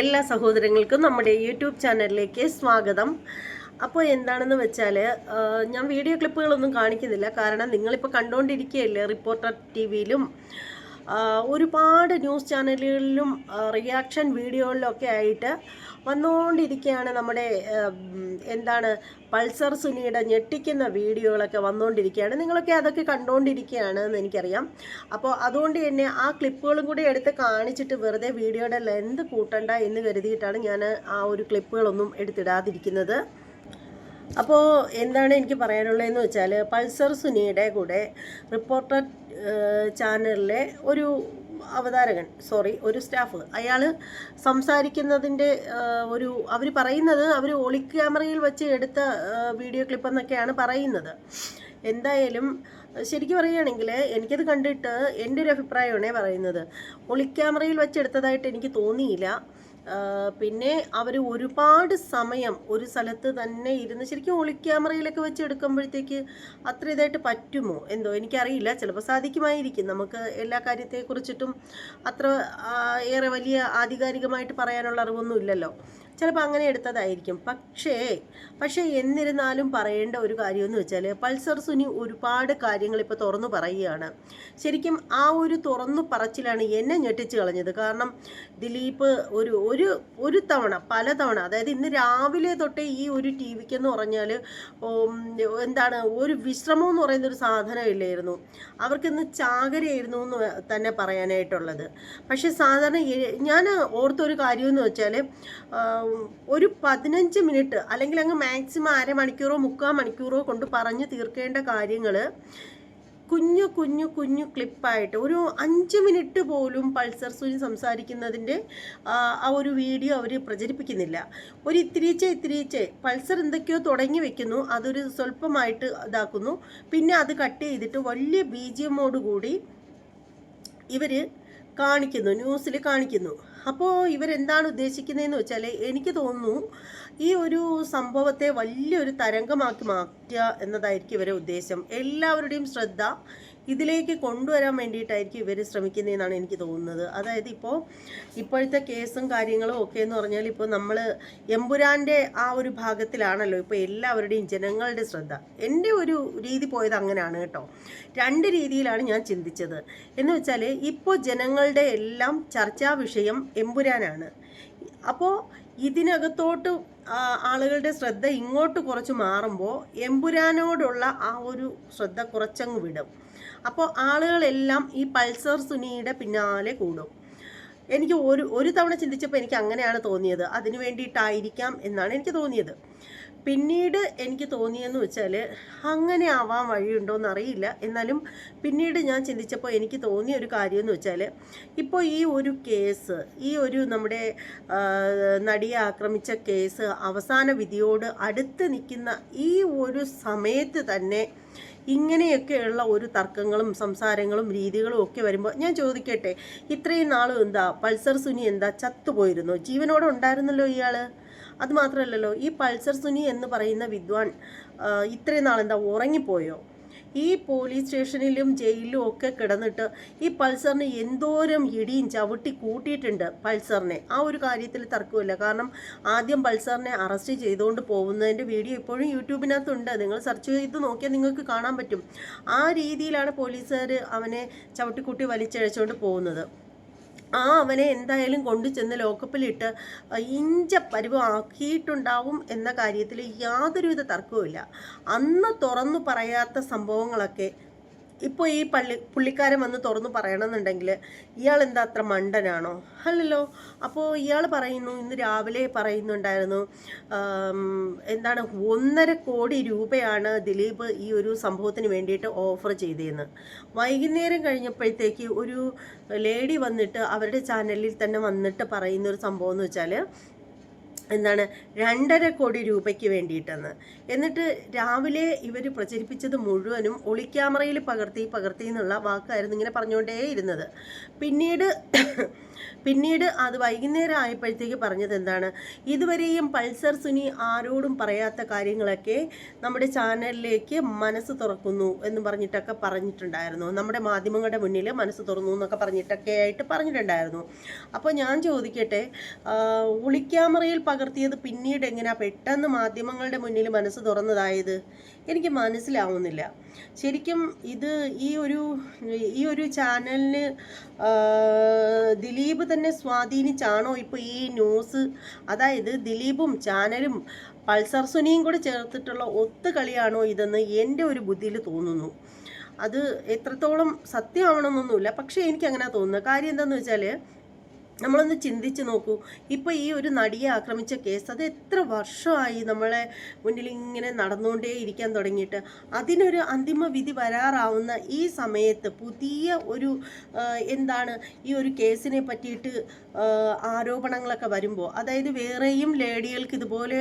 എല്ലാ സഹോദരങ്ങൾക്കും നമ്മുടെ യൂട്യൂബ് ചാനലിലേക്ക് സ്വാഗതം. അപ്പോൾ എന്താണെന്ന് വെച്ചാൽ ഞാൻ വീഡിയോ ക്ലിപ്പുകളൊന്നും കാണിക്കുന്നില്ല. കാരണം നിങ്ങളിപ്പോൾ കണ്ടുകൊണ്ടിരിക്കുകയല്ലേ റിപ്പോർട്ടർ ടി വിയിലും? ഒരുപാട് ന്യൂസ് ചാനലുകളിലും റിയാക്ഷൻ വീഡിയോകളിലൊക്കെ ആയിട്ട് വന്നുകൊണ്ടിരിക്കുകയാണ് നമ്മുടെ എന്താണ് പൾസർ സുനിയുടെ ഞെട്ടിക്കുന്ന വീഡിയോകളൊക്കെ വന്നുകൊണ്ടിരിക്കുകയാണ് നിങ്ങളൊക്കെ അതൊക്കെ കണ്ടുകൊണ്ടിരിക്കുകയാണ് എന്ന് എനിക്കറിയാം. അപ്പോൾ അതുകൊണ്ട് തന്നെ ആ ക്ലിപ്പുകളും കൂടി എടുത്ത് കാണിച്ചിട്ട് വെറുതെ വീഡിയോയുടെ ലെന്ത് കൂട്ടണ്ട എന്ന് കരുതിയിട്ടാണ് ഞാൻ ആ ഒരു ക്ലിപ്പുകളൊന്നും എടുത്തിടാതിരിക്കുന്നത്. അപ്പോൾ എന്താണ് എനിക്ക് പറയാനുള്ളതെന്ന് വെച്ചാൽ പൾസർ സുനിയുടെ കൂടെ റിപ്പോർട്ടർ ചാനലിലെ ഒരു അവതാരകൻ സോറി ഒരു സ്റ്റാഫ്. അയാൾ സംസാരിക്കുന്നതിന്റെ ഒരു അവർ പറയുന്നത് അവർ ഒളി ക്യാമറയിൽ വെച്ച് എടുത്ത വീഡിയോ ക്ലിപ്പ് എന്നൊക്കെയാണ് പറയുന്നത്. എന്തായാലും ശരിക്കും പറയുകയാണെങ്കിൽ എനിക്കത് കണ്ടിട്ട് എന്റെ ഒരു അഭിപ്രായമാണേ പറയുന്നത്. ഒളി ക്യാമറയിൽ വെച്ചെടുത്തതായിട്ട് എനിക്ക് തോന്നിയില്ല. പിന്നെ അവർ ഒരുപാട് സമയം ഒരു സ്ഥലത്ത് തന്നെ ഇരുന്ന് ശരിക്കും ഒളി ക്യാമറയിലൊക്കെ വെച്ച് എടുക്കുമ്പോഴത്തേക്ക് അത്ര ഇതായിട്ട് പറ്റുമോ? എന്തോ എനിക്കറിയില്ല. ചിലപ്പോൾ സാധിക്കുമായിരിക്കും. നമുക്ക് എല്ലാ കാര്യത്തെക്കുറിച്ചിട്ടും അത്ര ഏറെ വലിയ ആധികാരികമായിട്ട് പറയാനുള്ള അറിവൊന്നും ഇല്ലല്ലോ. ചിലപ്പോൾ അങ്ങനെ എടുത്തതായിരിക്കും. പക്ഷേ പക്ഷേ എന്നിരുന്നാലും പറയേണ്ട ഒരു കാര്യമെന്ന് വെച്ചാൽ പൾസർ സുനി ഒരുപാട് കാര്യങ്ങൾ ഇപ്പോൾ തുറന്നു പറയുകയാണ്. ശരിക്കും ആ ഒരു തുറന്നു പറച്ചിലാണ് എന്നെ ഞെട്ടിച്ച് കളഞ്ഞത്. കാരണം ദിലീപ് ഒരു ഒരു ഒരു തവണ പല തവണ അതായത് ഇന്ന് രാവിലെ തൊട്ടേ ഈ ഒരു ടി വിക്കെന്ന് പറഞ്ഞാൽ എന്താണ് ഒരു വിശ്രമം എന്ന് പറയുന്ന ഒരു സാധനം ഇല്ലായിരുന്നു. അവർക്കിന്ന് ചാകരയായിരുന്നു എന്ന് തന്നെ പറയാനായിട്ടുള്ളത്. പക്ഷേ സാധാരണ ഞാൻ ഓർത്തൊരു കാര്യമെന്ന് വെച്ചാൽ ഒരു പതിനഞ്ച് മിനിറ്റ് അല്ലെങ്കിൽ അങ്ങ് മാക്സിമം അരമണിക്കൂറോ മുക്കാൽ മണിക്കൂറോ കൊണ്ട് പറഞ്ഞു തീർക്കേണ്ട കാര്യങ്ങൾ കുഞ്ഞു കുഞ്ഞു കുഞ്ഞു ക്ലിപ്പായിട്ട് ഒരു അഞ്ച് മിനിറ്റ് പോലും പൾസർ സുനി സംസാരിക്കുന്നതിന്റെ ആ ഒരു വീഡിയോ അവർ പ്രചരിപ്പിക്കുന്നില്ല. ഒരു ഇത്തിരീച്ചെ ഇത്തിരീച്ചെ പൾസർ എന്തൊക്കെയോ തുടങ്ങി വെക്കുന്നു അതൊരു സ്വല്പമായിട്ട് ഇതാക്കുന്നു. പിന്നെ അത് കട്ട് ചെയ്തിട്ട് വലിയ ബി ജി കൂടി ഇവർ കാണിക്കുന്നു ന്യൂസിൽ കാണിക്കുന്നു. അപ്പോൾ ഇവരെന്താണ് ഉദ്ദേശിക്കുന്നതെന്ന് വെച്ചാൽ എനിക്ക് തോന്നുന്നു ഈ ഒരു സംഭവത്തെ വലിയൊരു തരംഗമാക്കി മാറ്റുക എന്നതായിരിക്കും ഇവരെ ഉദ്ദേശം. എല്ലാവരുടെയും ശ്രദ്ധ ഇതിലേക്ക് കൊണ്ടുവരാൻ വേണ്ടിയിട്ടായിരിക്കും ഇവർ ശ്രമിക്കുന്നതെന്നാണ് എനിക്ക് തോന്നുന്നത്. അതായത് ഇപ്പോൾ ഇപ്പോഴത്തെ കേസും കാര്യങ്ങളും ഒക്കെ എന്ന് പറഞ്ഞാൽ ഇപ്പോൾ നമ്മൾ എമ്പുരാന്റെ ആ ഒരു ഭാഗത്തിലാണല്ലോ ഇപ്പോൾ എല്ലാവരുടെയും ജനങ്ങളുടെ ശ്രദ്ധ. എന്റെ ഒരു രീതി പോയത് അങ്ങനെയാണ് കേട്ടോ. രണ്ട് രീതിയിലാണ് ഞാൻ ചിന്തിച്ചത്. എന്ന് വെച്ചാൽ ഇപ്പോൾ ജനങ്ങളുടെ എല്ലാം ചർച്ചാ വിഷയം എമ്പുരാനാണ്. അപ്പോൾ ഇതിനകത്തോട്ട് ആളുകളുടെ ശ്രദ്ധ ഇങ്ങോട്ട് കുറച്ച് മാറുമ്പോൾ എമ്പുരാനോടുള്ള ആ ഒരു ശ്രദ്ധ കുറച്ചങ്ങ് വിടും. അപ്പോൾ ആളുകളെല്ലാം ഈ പൾസർ സുനിയുടെ പിന്നാലെ കൂടും. എനിക്ക് ഒരു ഒരു തവണ ചിന്തിച്ചപ്പോൾ എനിക്ക് അങ്ങനെയാണ് തോന്നിയത്. അതിന് വേണ്ടിയിട്ടായിരിക്കാം എന്നാണ് എനിക്ക് തോന്നിയത്. പിന്നീട് എനിക്ക് തോന്നിയെന്ന് വെച്ചാൽ അങ്ങനെ ആവാൻ വഴിയുണ്ടോയെന്ന് അറിയില്ല എന്നാലും പിന്നീട് ഞാൻ ചിന്തിച്ചപ്പോൾ എനിക്ക് തോന്നിയ ഒരു കാര്യം എന്ന് വെച്ചാൽ ഇപ്പോൾ ഈ ഒരു കേസ് ഈ ഒരു നമ്മുടെ നടിയെ ആക്രമിച്ച കേസ് അവസാന വിധിയോട് അടുത്ത് നിൽക്കുന്ന ഈ ഒരു സമയത്ത് തന്നെ ഇങ്ങനെയൊക്കെയുള്ള ഒരു തർക്കങ്ങളും സംസാരങ്ങളും രീതികളും ഒക്കെ വരുമ്പോൾ ഞാൻ ചോദിക്കട്ടെ ഇത്രയും നാളും എന്താ പൾസർ സുനി എന്താ ചത്തുപോയിരുന്നു? ജീവനോടെ ഉണ്ടായിരുന്നല്ലോ ഇയാൾ അത് മാത്രമല്ലല്ലോ ഈ പൾസർ സുനി എന്ന് പറയുന്ന വിദ്വാൻ ഇത്രയും നാളെന്താ ഉറങ്ങിപ്പോയോ? ഈ പോലീസ് സ്റ്റേഷനിലും ജയിലിലും ഒക്കെ കിടന്നിട്ട് ഈ പൾസറിനെ എന്തോരം ഇടിയും ചവിട്ടി കൂട്ടിയിട്ടുണ്ട് പൾസറിനെ. ആ ഒരു കാര്യത്തിൽ തർക്കമില്ല. കാരണം ആദ്യം പൾസറിനെ അറസ്റ്റ് ചെയ്തുകൊണ്ട് പോകുന്നതിന്റെ വീഡിയോ ഇപ്പോഴും യൂട്യൂബിനകത്തുണ്ട്. നിങ്ങൾ സെർച്ച് ചെയ്ത് നോക്കിയാൽ നിങ്ങൾക്ക് കാണാൻ പറ്റും. ആ രീതിയിലാണ് പോലീസുകാർ അവനെ ചവിട്ടിക്കൂട്ടി വലിച്ചഴച്ചുകൊണ്ട് പോകുന്നത്. ആ അവനെ എന്തായാലും കൊണ്ടു ചെന്ന് ലോക്കപ്പിലിട്ട് ഇഞ്ച പരിവാക്കിയിട്ടുണ്ടാവും എന്ന കാര്യത്തിൽ യാതൊരുവിധ തർക്കവുമില്ല. അന്ന് തുറന്നു പറയാത്ത സംഭവങ്ങളൊക്കെ ഇപ്പോൾ ഈ പള്ളി പുള്ളിക്കാരൻ വന്ന് തുറന്നു പറയണമെന്നുണ്ടെങ്കിൽ ഇയാൾ എന്താ അത്ര മണ്ടനാണോ? അല്ലല്ലോ. അപ്പോൾ ഇയാൾ പറയുന്നു ഇന്ന് രാവിലെ പറയുന്നുണ്ടായിരുന്നു എന്താണ് ഒന്നര കോടി രൂപയാണ് ദിലീപ് ഈ ഒരു സംഭവത്തിന് വേണ്ടിയിട്ട് ഓഫർ ചെയ്തതെന്ന് വൈകുന്നേരം കഴിഞ്ഞപ്പോഴത്തേക്ക് ഒരു ലേഡി വന്നിട്ട് അവരുടെ ചാനലിൽ തന്നെ വന്നിട്ട് പറയുന്ന ഒരു സംഭവം എന്ന് വെച്ചാൽ എന്താണ് രണ്ടര കോടി രൂപയ്ക്ക് വേണ്ടിയിട്ടെന്ന്. എന്നിട്ട് രാവിലെ ഇവർ പ്രചരിപ്പിച്ചത് മുഴുവനും ഒളിക്യാമറയിൽ പകർത്തി പകർത്തി എന്നുള്ള വാക്കായിരുന്നു ഇങ്ങനെ പറഞ്ഞുകൊണ്ടേ ഇരുന്നത് പിന്നീട് പിന്നീട് അത് വൈകുന്നേരം ആയപ്പോഴത്തേക്ക് പറഞ്ഞത് എന്താണ്? ഇതുവരെയും പൾസർ സുനി ആരോടും പറയാത്ത കാര്യങ്ങളൊക്കെ നമ്മുടെ ചാനലിലേക്ക് മനസ്സ് തുറക്കുന്നു എന്ന് പറഞ്ഞിട്ടൊക്കെ പറഞ്ഞിട്ടുണ്ടായിരുന്നു. നമ്മുടെ മാധ്യമങ്ങളുടെ മുന്നിൽ മനസ്സ് തുറന്നു എന്നൊക്കെ പറഞ്ഞിട്ടൊക്കെ ആയിട്ട് പറഞ്ഞിട്ടുണ്ടായിരുന്നു. അപ്പോൾ ഞാൻ ചോദിക്കട്ടെ ഒളിക്യാമറയിൽ പകർത്തിയത് പിന്നീട് എങ്ങനെയാണ് പെട്ടെന്ന് മാധ്യമങ്ങളുടെ മുന്നിൽ മനസ്സ് തുറന്നതായത്? എനിക്ക് മനസ്സിലാവുന്നില്ല. ശരിക്കും ഇത് ഈ ഒരു ഈ ഒരു ചാനലിന് ദിലീപ് തന്നെ സ്വാധീനിച്ചാണോ ഇപ്പോൾ ഈ ന്യൂസ്? അതായത് ദിലീപും ചാനലും പൾസർ സുനിയും കൂടെ ചേർത്തിട്ടുള്ള ഒത്തു കളിയാണോ ഇതെന്ന് എന്റെ ഒരു ബുദ്ധിയിൽ തോന്നുന്നു. അത് എത്രത്തോളം സത്യമാവണമെന്നൊന്നുമില്ല. പക്ഷേ എനിക്കങ്ങനെ തോന്നുന്നത്. കാര്യം എന്താണെന്ന് വെച്ചാൽ നമ്മളൊന്ന് ചിന്തിച്ച് നോക്കൂ. ഇപ്പോൾ ഈ ഒരു നടിയെ ആക്രമിച്ച കേസ് അത് എത്ര വർഷമായി നമ്മളെ മുന്നിൽ ഇങ്ങനെ നടന്നുകൊണ്ടേ ഇരിക്കാൻ തുടങ്ങിയിട്ട്? അതിനൊരു അന്തിമ വിധി വരാറാവുന്ന ഈ സമയത്ത് പുതിയ ഒരു എന്താണ് ഈ ഒരു കേസിനെ പറ്റിയിട്ട് ആരോപണങ്ങളൊക്കെ വരുമ്പോൾ അതായത് വേറെയും ലേഡികൾക്ക് ഇതുപോലെ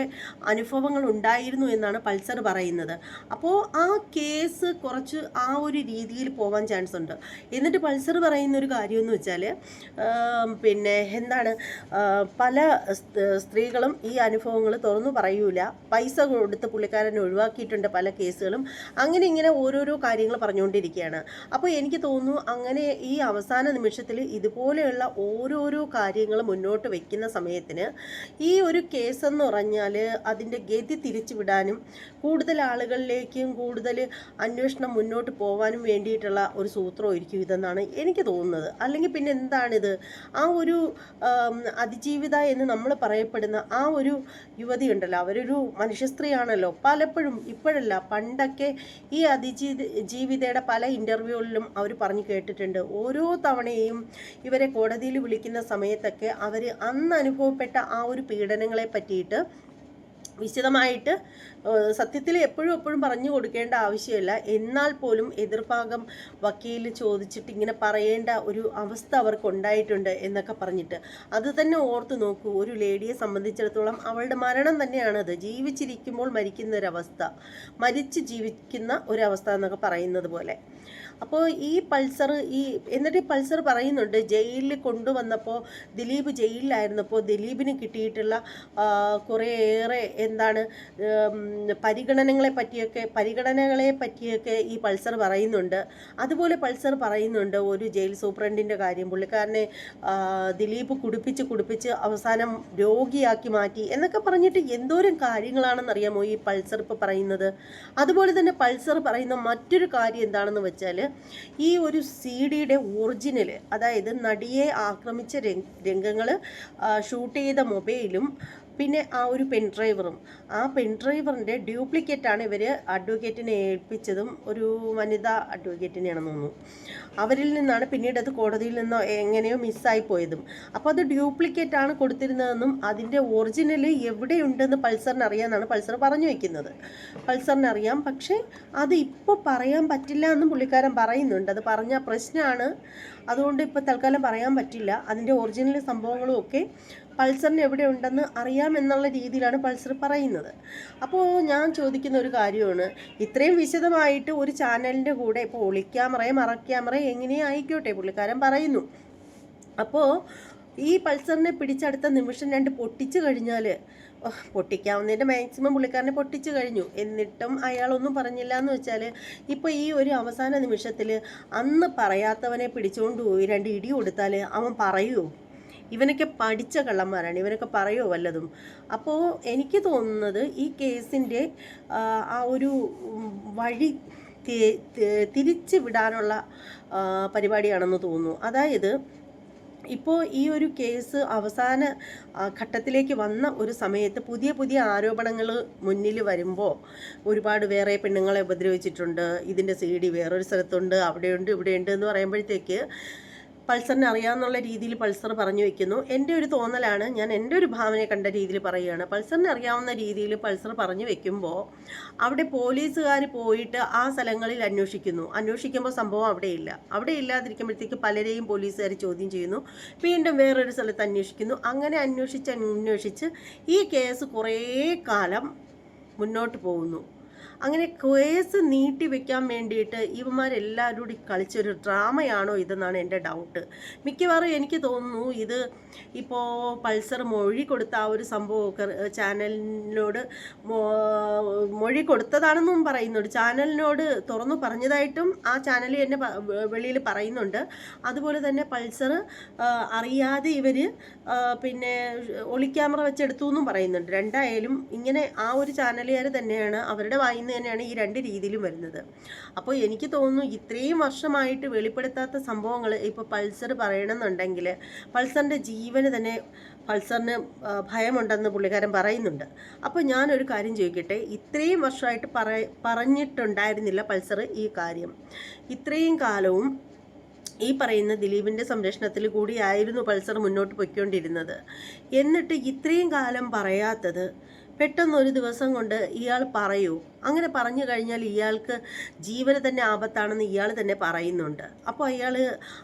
അനുഭവങ്ങൾ ഉണ്ടായിരുന്നു എന്നാണ് പൾസർ പറയുന്നത്. അപ്പോൾ ആ കേസ് കുറച്ച് ആ ഒരു രീതിയിൽ പോവാൻ ചാൻസ് ഉണ്ട് എന്നിട്ട് പൾസർ പറയുന്ന ഒരു കാര്യമെന്ന് വെച്ചാൽ പിന്നെ എന്താണ് പല സ്ത്രീകളും ഈ അനുഭവങ്ങൾ തുറന്നു പറയൂല. പൈസ കൊടുത്ത് പുള്ളിക്കാരനെ ഒഴിവാക്കിയിട്ടുണ്ട് പല കേസുകളും. അങ്ങനെ ഇങ്ങനെ ഓരോരോ കാര്യങ്ങൾ പറഞ്ഞുകൊണ്ടിരിക്കുകയാണ്. അപ്പോൾ എനിക്ക് തോന്നുന്നു അങ്ങനെ ഈ അവസാന നിമിഷത്തിൽ ഇതുപോലെയുള്ള ഓരോരോ കാര്യങ്ങൾ മുന്നോട്ട് വയ്ക്കുന്ന സമയത്തിന് ഈ ഒരു കേസെന്ന് പറഞ്ഞാൽ അതിന്റെ ഗതി തിരിച്ചു വിടാനും കൂടുതൽ ആളുകളിലേക്കും കൂടുതൽ അന്വേഷണം മുന്നോട്ട് പോകാനും വേണ്ടിയിട്ടുള്ള ഒരു സൂത്രമായിരിക്കും ഇതെന്നാണ് എനിക്ക് തോന്നുന്നത്. അല്ലെങ്കിൽ പിന്നെ എന്താണിത്? ആ ഒരു ആം, അതിജീവിത എന്ന് നമ്മൾ പറയപ്പെടുന്ന ആ ഒരു യുവതി ഉണ്ടല്ലോ. അവരൊരു മനുഷ്യ സ്ത്രീയാണല്ലോ പലപ്പോഴും ഇപ്പോഴല്ല പണ്ടൊക്കെ ഈ അതിജീവി ജീവിതയുടെ പല ഇന്റർവ്യൂകളിലും അവർ പറഞ്ഞു കേട്ടിട്ടുണ്ട്. ഓരോ തവണയും ഇവരെ കോടതിയിൽ വിളിക്കുന്ന സമയത്തൊക്കെ അവർ അന്ന് അനുഭവപ്പെട്ട ആ ഒരു പീഡനങ്ങളെ പറ്റിയിട്ട് വിശദമായിട്ട് സത്യത്തിൽ എപ്പോഴും എപ്പോഴും പറഞ്ഞു കൊടുക്കേണ്ട ആവശ്യമില്ല. എന്നാൽ പോലും എതിർഭാഗം വക്കീൽ ചോദിച്ചിട്ട് ഇങ്ങനെ പറയേണ്ട ഒരു അവസ്ഥ അവർക്ക് ഉണ്ടായിട്ടുണ്ട് എന്നൊക്കെ പറഞ്ഞിട്ട്. അത് തന്നെ ഓർത്ത് നോക്കൂ. ഒരു ലേഡിയെ സംബന്ധിച്ചിടത്തോളം അവളുടെ മരണം തന്നെയാണത് ജീവിച്ചിരിക്കുമ്പോൾ മരിക്കുന്ന ഒരവസ്ഥ മരിച്ച് ജീവിക്കുന്ന ഒരവസ്ഥ എന്നൊക്കെ പറയുന്നത് പോലെ. അപ്പോൾ ഈ പൾസർ ഈ എന്നിട്ട് പൾസർ പറയുന്നുണ്ട് ജയിലിൽ കൊണ്ടുവന്നപ്പോൾ ദിലീപ് ജയിലിലായിരുന്നപ്പോൾ ദിലീപിന് കിട്ടിയിട്ടുള്ള കുറേയേറെ എന്താണ് പരിഗണനകളെ പറ്റിയൊക്കെ പരിഗണനകളെ പറ്റിയൊക്കെ ഈ പൾസർ പറയുന്നുണ്ട്. അതുപോലെ പൾസർ പറയുന്നുണ്ട് ഒരു ജയിൽ സൂപ്രണ്ടിന്റെ കാര്യം. പുള്ളിക്കാരനെ ദിലീപ് കുടിപ്പിച്ച് കുടിപ്പിച്ച് അവസാനം രോഗിയാക്കി മാറ്റി എന്നൊക്കെ പറഞ്ഞിട്ട് എന്തോരം കാര്യങ്ങളാണെന്നറിയാമോ ഈ പൾസർ ഇപ്പോൾ പറയുന്നത്? അതുപോലെ തന്നെ പൾസർ പറയുന്ന മറ്റൊരു കാര്യം എന്താണെന്ന് വെച്ചാൽ ഈ ഒരു സി ഡിയുടെ ഒറിജിനൽ അതായത് നടിയെ ആക്രമിച്ച രംഗങ്ങൾ ഷൂട്ട് ചെയ്ത മൊബൈലും പിന്നെ ആ ഒരു പെൻ ഡ്രൈവറും ആ പെൻ ഡ്രൈവറിന്റെ ഡ്യൂപ്ലിക്കേറ്റാണ് ഇവർ അഡ്വക്കേറ്റിനെ ഏൽപ്പിച്ചതും ഒരു വനിതാ അഡ്വക്കേറ്റിനെയാണെന്ന് തോന്നുന്നു. അവരിൽ നിന്നാണ് പിന്നീട് അത് കോടതിയിൽ നിന്നോ എങ്ങനെയോ മിസ്സായി പോയതും. അപ്പോൾ അത് ഡ്യൂപ്ലിക്കേറ്റ് ആണ് കൊടുത്തിരുന്നതെന്നും അതിന്റെ ഒറിജിനൽ എവിടെയുണ്ടെന്ന് പൾസറിന് അറിയാമെന്നാണ് പൾസർ പറഞ്ഞു വയ്ക്കുന്നത് പൾസറിന് അറിയാം. പക്ഷേ അത് ഇപ്പോൾ പറയാൻ പറ്റില്ല എന്നും പുള്ളിക്കാരൻ പറയുന്നുണ്ട്. അത് പറഞ്ഞ പ്രശ്നമാണ്. അതുകൊണ്ട് ഇപ്പോൾ തൽക്കാലം പറയാൻ പറ്റില്ല. അതിന്റെ ഒറിജിനൽ സംഭവങ്ങളും ഒക്കെ പൾസറിന് എവിടെ ഉണ്ടെന്ന് അറിയാമെന്നുള്ള രീതിയിലാണ് പൾസർ പറയുന്നത്. അപ്പോൾ ഞാൻ ചോദിക്കുന്ന ഒരു കാര്യമാണ്. ഇത്രയും വിശദമായിട്ട് ഒരു ചാനലിന്റെ കൂടെ ഇപ്പോൾ ഒളിക്യാമറ മറക്യാമറ എങ്ങനെയും ആയിക്കോട്ടെ? പുള്ളിക്കാരൻ പറയുന്നു. അപ്പോൾ ഈ പൾസറിനെ പിടിച്ചടുത്ത നിമിഷം രണ്ട് പൊട്ടിച്ചു കഴിഞ്ഞാൽ പൊട്ടിക്കാവുന്നതിന്റെ മാക്സിമം പുള്ളിക്കാരനെ പൊട്ടിച്ചു കഴിഞ്ഞു. എന്നിട്ടും അയാളൊന്നും പറഞ്ഞില്ല എന്ന് വെച്ചാൽ ഇപ്പോൾ ഈ ഒരു അവസാന നിമിഷത്തിൽ അന്ന് പറയാത്തവനെ പിടിച്ചുകൊണ്ട് പോയി രണ്ട് ഇടി കൊടുത്താൽ അവൻ പറയുമോ ഇവനൊക്കെ പഠിച്ച കള്ളന്മാരാണ്. ഇവനൊക്കെ പറയുമോ വല്ലതും. അപ്പോൾ എനിക്ക് തോന്നുന്നത് ഈ കേസിന്റെ ആ, ഒരു വഴി തിരിച്ച് വിടാനുള്ള പരിപാടിയാണെന്ന് തോന്നുന്നു. അതായത് ഇപ്പോൾ ഈ ഒരു കേസ് അവസാന ഘട്ടത്തിലേക്ക് വന്ന ഒരു സമയത്ത് പുതിയ പുതിയ ആരോപണങ്ങൾ മുന്നിൽ വരുമ്പോൾ ഒരുപാട് വേറെ പെണ്ണുങ്ങളെ ഉപദ്രവിച്ചിട്ടുണ്ട്. ഇതിന്റെ സി ഡി വേറൊരു സ്ഥലത്തുണ്ട് അവിടെയുണ്ട് ഇവിടെയുണ്ട് എന്ന് പറയുമ്പോഴത്തേക്ക് പൾസറിനെ അറിയാമെന്നുള്ള രീതിയിൽ പൾസർ പറഞ്ഞു വെക്കുന്നു. എന്റെ ഒരു തോന്നലാണ് ഞാൻ എന്റെ ഒരു ഭാവനയെ കണ്ട രീതിയിൽ പറയുകയാണ്. പൾസറിനെ അറിയാവുന്ന രീതിയിൽ പൾസർ പറഞ്ഞു വെക്കുമ്പോൾ അവിടെ പോലീസുകാർ പോയിട്ട് ആ സ്ഥലങ്ങളിൽ അന്വേഷിക്കുന്നു. അന്വേഷിക്കുമ്പോൾ സംഭവം അവിടെ ഇല്ല അവിടെ ഇല്ലാതിരിക്കുമ്പോഴത്തേക്ക് പലരെയും പോലീസുകാർ ചോദ്യം ചെയ്യുന്നു. വീണ്ടും വേറൊരു സ്ഥലത്ത് അന്വേഷിക്കുന്നു. അങ്ങനെ അന്വേഷിച്ച് അന്വേഷിച്ച് ഈ കേസ് കുറേ കാലം മുന്നോട്ട് പോകുന്നു. അങ്ങനെ കേസ് നീട്ടി വെക്കാൻ വേണ്ടിയിട്ട് ഇവന്മാരെല്ലാവരും കൂടി കളിച്ചൊരു ഡ്രാമയാണോ ഇതെന്നാണ് എന്റെ ഡൗട്ട് മിക്കവാറും എനിക്ക് തോന്നുന്നു ഇത് ഇപ്പോൾ പൾസർ മൊഴി കൊടുത്ത ആ ഒരു സംഭവമൊക്കെ ചാനലിനോട് മൊഴി കൊടുത്തതാണെന്നും പറയുന്നുണ്ട്. ചാനലിനോട് തുറന്നു പറഞ്ഞതായിട്ടും ആ ചാനൽ തന്നെ വെളിയിൽ പറയുന്നുണ്ട്. അതുപോലെ തന്നെ പൾസർ അറിയാതെ ഇവർ പിന്നെ ഒളി ക്യാമറ വെച്ചെടുത്തു എന്നും പറയുന്നുണ്ട്. രണ്ടായാലും ഇങ്ങനെ ആ ഒരു ചാനലുകാർ തന്നെയാണ് അവരുടെ വായിൽ നിന്ന് തന്നെയാണ് ഈ രണ്ട് രീതിയിലും വരുന്നത്. അപ്പോൾ എനിക്ക് തോന്നുന്നു ഇത്രയും വർഷമായിട്ട് വെളിപ്പെടുത്താത്ത സംഭവങ്ങൾ ഇപ്പോൾ പൾസർ പറയണമെന്നുണ്ടെങ്കിൽ പൾസറിന്റെ ജീവന് തന്നെ പൾസറിന് ഭയമുണ്ടെന്ന് പുള്ളിക്കാരൻ പറയുന്നുണ്ട്. അപ്പോൾ ഞാനൊരു കാര്യം ചോദിക്കട്ടെ ഇത്രയും വർഷമായിട്ട് പറ പറഞ്ഞിട്ടുണ്ടായിരുന്നില്ല പൾസർ ഈ കാര്യം. ഇത്രയും കാലവും ഈ പറയുന്ന ദിലീപിന്റെ സംരക്ഷണത്തിൽ കൂടിയായിരുന്നു പൾസർ മുന്നോട്ട് പൊയ്ക്കൊണ്ടിരുന്നത്. എന്നിട്ട് ഇത്രയും കാലം പറയാത്തത് പെട്ടെന്ന് ഒരു ദിവസം കൊണ്ട് ഇയാൾ പറയൂ. അങ്ങനെ പറഞ്ഞു കഴിഞ്ഞാൽ ഇയാൾക്ക് ജീവന് തന്നെ ആപത്താണെന്ന് ഇയാൾ തന്നെ പറയുന്നുണ്ട്. അപ്പോൾ അയാൾ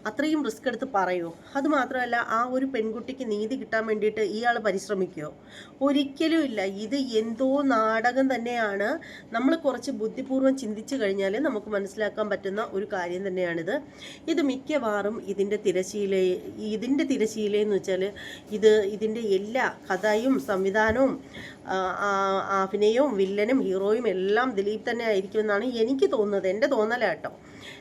അത്രയും റിസ്ക് എടുത്ത് പറയൂ. അതുമാത്രമല്ല ആ ഒരു പെൺകുട്ടിക്ക് നീതി കിട്ടാൻ വേണ്ടിയിട്ട് ഇയാൾ പരിശ്രമിക്കുമോ ഒരിക്കലും ഇല്ല. ഇത് എന്തോ നാടകം തന്നെയാണ്. നമ്മൾ കുറച്ച് ബുദ്ധിപൂർവം ചിന്തിച്ചു കഴിഞ്ഞാൽ നമുക്ക് മനസ്സിലാക്കാൻ പറ്റുന്ന ഒരു കാര്യം തന്നെയാണിത്. ഇത് മിക്കവാറും ഇതിന്റെ തിരശീല ഇതിന്റെ തിരശീലയെന്ന് വെച്ചാൽ ഇത് ഇതിന്റെ എല്ലാ കഥയും സംവിധാനവും അഭിനയവും വില്ലനും ഹീറോയും എല്ലാം ദിലീപ് തന്നെ ആയിരിക്കുമെന്നാണ് എനിക്ക് തോന്നുന്നത്. എന്റെ തോന്നലാട്ടോ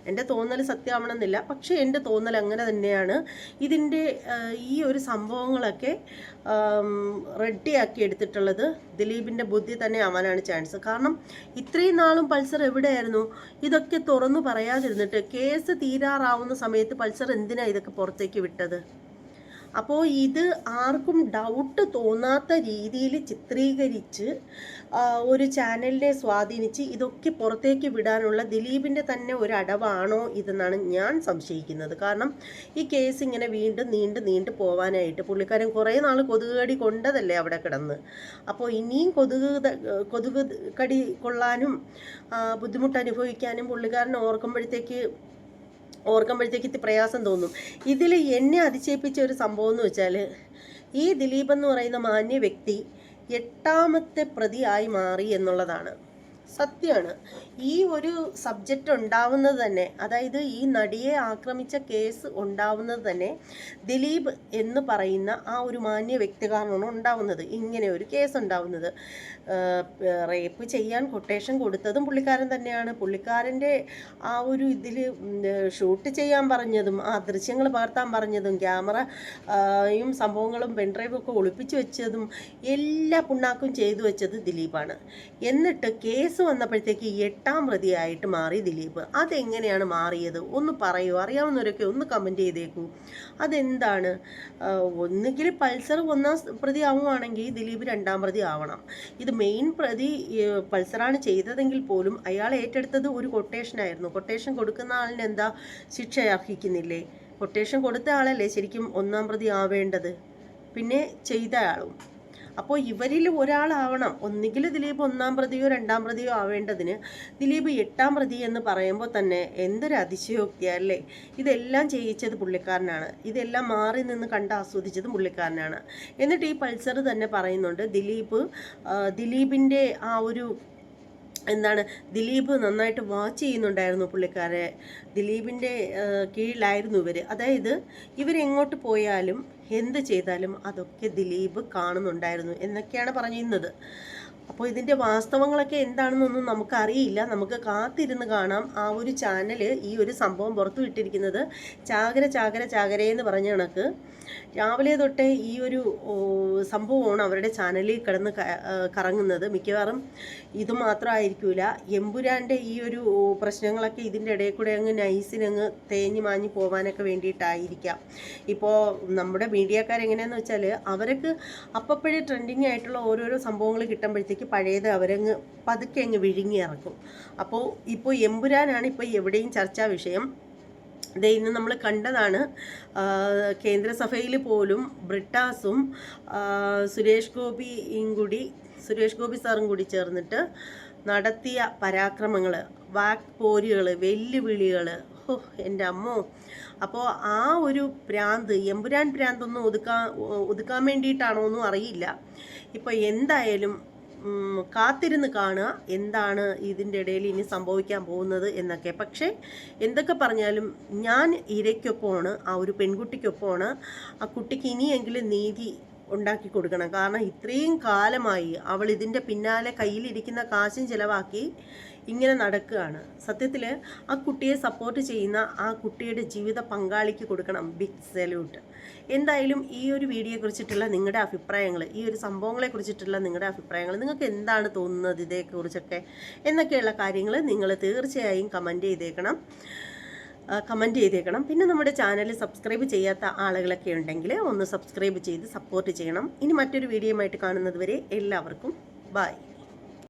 എന്റെ തോന്നൽ സത്യമാവണമെന്നില്ല പക്ഷേ എന്റെ തോന്നൽ അങ്ങനെ തന്നെയാണ്. ഇതിന്റെ ഈ ഒരു സംഭവങ്ങളൊക്കെ റെഡിയാക്കി എടുത്തിട്ടുള്ളത് ദിലീപിന്റെ ബുദ്ധി തന്നെ ആവാനാണ് ചാൻസ്. കാരണം ഇത്രയും നാളും പൾസർ എവിടെയായിരുന്നു? ഇതൊക്കെ തുറന്നു പറയാതിരുന്നിട്ട് കേസ് തീരാറാവുന്ന സമയത്ത് പൾസർ എന്തിനാണ് ഇതൊക്കെ പുറത്തേക്ക് വിട്ടത്? അപ്പോൾ ഇത് ആർക്കും ഡൗട്ട് തോന്നാത്ത രീതിയിൽ ചിത്രീകരിച്ച് ഒരു ചാനലിനെ സ്വാധീനിച്ച് ഇതൊക്കെ പുറത്തേക്ക് വിടാനുള്ള ദിലീപിന്റെ തന്നെ ഒരു അടവാണോ ഇതെന്നാണ് ഞാൻ സംശയിക്കുന്നത്. കാരണം ഈ കേസ് ഇങ്ങനെ വീണ്ടും നീണ്ട് നീണ്ട് പോവാനായിട്ട് പുള്ളിക്കാരൻ കുറേ നാൾ കൊതുകടി കൊണ്ടതല്ലേ അവിടെ കിടന്ന്. അപ്പോൾ ഇനിയും കൊതുക് കൊതുക് കടി കൊള്ളാനും ബുദ്ധിമുട്ട് അനുഭവിക്കാനും പുള്ളിക്കാരൻ ഓർക്കുമ്പോഴത്തേക്ക് ഓർക്കുമ്പോഴത്തേക്ക് ഇത്തിരി പ്രയാസം തോന്നും. ഇതിൽ എന്നെ അതിശയിപ്പിച്ച ഒരു സംഭവം എന്ന് വെച്ചാൽ ഈ ദിലീപ് എന്ന് പറയുന്ന മാന്യ വ്യക്തി എട്ടാമത്തെ പ്രതിയായി മാറി എന്നുള്ളതാണ്. സത്യമാണ് ഈ ഒരു സബ്ജക്റ്റ് ഉണ്ടാവുന്നത് തന്നെ അതായത് ഈ നടിയെ ആക്രമിച്ച കേസ് ഉണ്ടാവുന്നത് തന്നെ ദിലീപ് എന്ന് പറയുന്ന ആ ഒരു മാന്യ വ്യക്തി കാരണമാണ് ഉണ്ടാവുന്നത്. ഇങ്ങനെ ഒരു കേസ് ഉണ്ടാവുന്നത്. റേപ്പ് ചെയ്യാൻ കൊട്ടേഷൻ കൊടുത്തതും പുള്ളിക്കാരൻ തന്നെയാണ്. പുള്ളിക്കാരന്റെ ആ ഒരു ഇതിൽ ഷൂട്ട് ചെയ്യാൻ പറഞ്ഞതും ആ ദൃശ്യങ്ങൾ പകർത്താൻ പറഞ്ഞതും ക്യാമറയും സംഭവങ്ങളും പെൻഡ്രൈവൊക്കെ ഒളിപ്പിച്ച് വെച്ചതും എല്ലാ പുണ്ണാക്കും ചെയ്തു വെച്ചത് ദിലീപാണ്. എന്നിട്ട് കേസ് വന്നപ്പോഴത്തേക്ക് എട്ടാം പ്രതിയായിട്ട് മാറി ദിലീപ്. അതെങ്ങനെയാണ് മാറിയത്? ഒന്ന് പറയൂ അറിയാവുന്നവരൊക്കെ ഒന്ന് കമന്റ് ചെയ്തേക്കൂ. അതെന്താണ്? ഒന്നുകിൽ പൾസർ ഒന്നാം പ്രതി ആവുകയാണെങ്കിൽ ദിലീപ് രണ്ടാം പ്രതി ആവണം. ഇത് മെയിൻ പ്രതി പൾസറാണ് ചെയ്തതെങ്കിൽ പോലും അയാൾ ഏറ്റെടുത്തത് ഒരു കൊട്ടേഷനായിരുന്നു കൊട്ടേഷൻ കൊടുക്കുന്ന ആളിന് എന്താ ശിക്ഷ അർഹിക്കുന്നില്ലേ? കൊട്ടേഷൻ കൊടുത്ത ആളല്ലേ ശരിക്കും ഒന്നാം പ്രതി ആവേണ്ടത്? പിന്നെ ചെയ്ത ആളും. അപ്പോൾ ഇവരിൽ ഒരാളാവണം. ഒന്നുകിൽ ദിലീപ് ഒന്നാം പ്രതിയോ രണ്ടാം പ്രതിയോ ആവേണ്ടതിന് ദിലീപ് എട്ടാം പ്രതി എന്ന് പറയുമ്പോൾ തന്നെ എന്തൊരു അതിശയോക്തിയാണ് അല്ലേ? ഇതെല്ലാം ചെയ്യിച്ചത് പുള്ളിക്കാരനാണ്. ഇതെല്ലാം മാറി നിന്ന് കണ്ട് ആസ്വദിച്ചത് പുള്ളിക്കാരനാണ്. എന്നിട്ട് ഈ പൾസർ തന്നെ പറയുന്നുണ്ട് ദിലീപ് ദിലീപിന്റെ ആ ഒരു എന്താണ് ദിലീപ് നന്നായിട്ട് വാച്ച് ചെയ്യുന്നുണ്ടായിരുന്നു പുള്ളിക്കാരെ. ദിലീപിന്റെ കീഴിലായിരുന്നു ഇവർ അതായത് ഇവരെങ്ങോട്ട് പോയാലും എന്ത് ചെയ്താലും അതൊക്കെ ദിലീപ് കാണുന്നുണ്ടായിരുന്നു എന്നൊക്കെയാണ് പറഞ്ഞിരുന്നത്. അപ്പോൾ ഇതിന്റെ വാസ്തവങ്ങളൊക്കെ എന്താണെന്നൊന്നും നമുക്കറിയില്ല. നമുക്ക് കാത്തിരുന്ന് കാണാം. ആ ഒരു ചാനൽ ഈ ഒരു സംഭവം പുറത്തു വിട്ടിരിക്കുന്നത്. ചാകര ചാകര ചാകര എന്ന് പറഞ്ഞ കണക്ക്. രാവിലെ തൊട്ടേ ഈ ഒരു സംഭവമാണ് അവരുടെ ചാനലിൽ കിടന്ന് കറങ്ങുന്നത്. മിക്കവാറും ഇത് മാത്രമായിരിക്കില്ല എമ്പുരാന്റെ ഈ ഒരു പ്രശ്നങ്ങളൊക്കെ ഇതിന്റെ ഇടയിൽ കൂടെ അങ്ങ് നൈസിനങ്ങ് തേഞ്ഞ് മാഞ്ഞ് പോകാനൊക്കെ വേണ്ടിയിട്ടായിരിക്കാം. ഇപ്പോൾ നമ്മുടെ മീഡിയക്കാരെങ്ങനെയാണെന്ന് വെച്ചാൽ അവർക്ക് അപ്പപ്പോഴേ ട്രെൻഡിങ് ആയിട്ടുള്ള ഓരോരോ സംഭവങ്ങൾ കിട്ടുമ്പോഴത്തേക്ക് പഴയത് അവരങ്ങ് പതുക്കെ അങ്ങ് വിഴുങ്ങി ഇറക്കും അപ്പോൾ ഇപ്പോൾ എമ്പുരാനാണ് ഇപ്പോൾ എവിടെയും ചർച്ചാ വിഷയം. ദേ ഇന്ന് നമ്മൾ കണ്ടതാണ് കേന്ദ്രസഭയിൽ പോലും ബ്രിട്ടാസും സുരേഷ് ഗോപിയും കൂടി സുരേഷ് ഗോപി സാറും കൂടി ചേർന്നിട്ട് നടത്തിയ പരാക്രമങ്ങൾ വാക് പോരുകൾ വെല്ലുവിളികൾ ഓ എന്റെ അമ്മോ. അപ്പോൾ ആ ഒരു പ്രാന്ത് എമ്പുരാൻ പ്രാന്തൊന്നും ഒതുക്കാൻ ഒതുക്കാൻ വേണ്ടിയിട്ടാണോ ഒന്നും അറിയില്ല. ഇപ്പോൾ എന്തായാലും കാത്തിരുന്ന് കാണുക എന്താണ് ഇതിന്റെ ഇടയിൽ ഇനി സംഭവിക്കാൻ പോകുന്നത് എന്നൊക്കെ. പക്ഷേ എന്തൊക്കെ പറഞ്ഞാലും ഞാൻ ഇരയ്ക്കൊപ്പമാണ് ആ ഒരു പെൺകുട്ടിക്കൊപ്പമാണ് ആ കുട്ടിക്ക് ഇനിയെങ്കിലും നീതി ഉണ്ടാക്കി കൊടുക്കണം. കാരണം ഇത്രയും കാലമായി അവൾ ഇതിന്റെ പിന്നാലെ കയ്യിലിരിക്കുന്ന കാശും ചിലവാക്കി ഇങ്ങനെ നടക്കുകയാണ്. സത്യത്തിൽ ആ കുട്ടിയെ സപ്പോർട്ട് ചെയ്യുന്ന ആ കുട്ടിയുടെ ജീവിത പങ്കാളിക്ക് കൊടുക്കണം. ബിഗ് സല്യൂട്ട് എന്തായാലും ഈ ഒരു വീഡിയോയെ കുറിച്ചിട്ടുള്ള നിങ്ങളുടെ അഭിപ്രായങ്ങൾ ഈ ഒരു സംഭവങ്ങളെ കുറിച്ചിട്ടുള്ള നിങ്ങളുടെ അഭിപ്രായങ്ങൾ നിങ്ങൾക്ക് എന്താണ് തോന്നുന്നത് ഇതേക്കുറിച്ചൊക്കെ എന്നൊക്കെയുള്ള കാര്യങ്ങൾ നിങ്ങൾ തീർച്ചയായും കമന്റ് ചെയ്തേക്കണം. കമന്റ് ചെയ്തേക്കണം. പിന്നെ നമ്മുടെ ചാനൽ സബ്സ്ക്രൈബ് ചെയ്യാത്ത ആളുകളൊക്കെ ഉണ്ടെങ്കിൽ ഒന്ന് സബ്സ്ക്രൈബ് ചെയ്ത് സപ്പോർട്ട് ചെയ്യണം. ഇനി മറ്റൊരു വീഡിയോയുമായിട്ട് കാണുന്നത് വരെ എല്ലാവർക്കും ബായ്